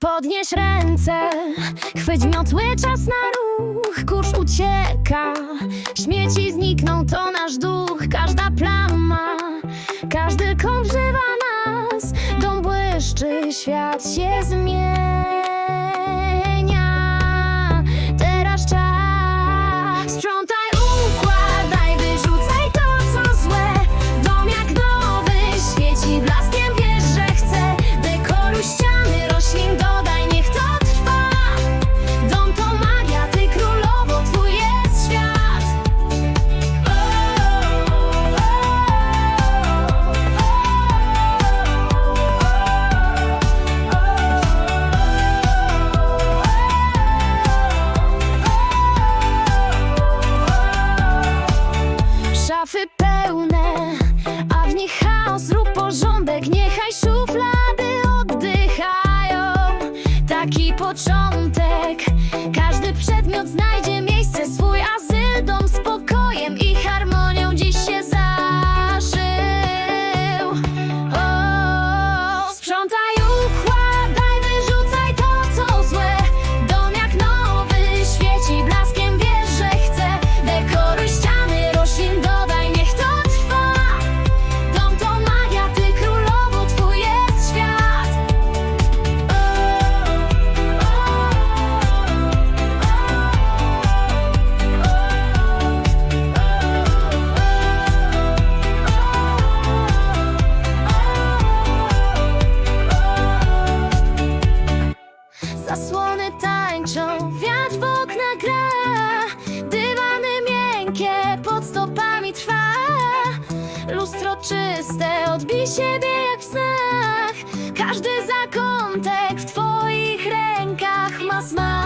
Podnieś ręce, chwyć miotły, czas na ruch, kurz ucieka. Śmieci znikną, to nasz duch, każda plama, każdy kąt żywa nas. Dom błyszczy, świat się zmienia. Taki początek, każdy przedmiot znajdzie miejsce, swój azyl, Tańczą, wiatr w okna gra. Dywany miękkie pod stopami trwa. Lustro czyste odbij siebie jak w snach. Każdy zakątek w twoich rękach ma smak.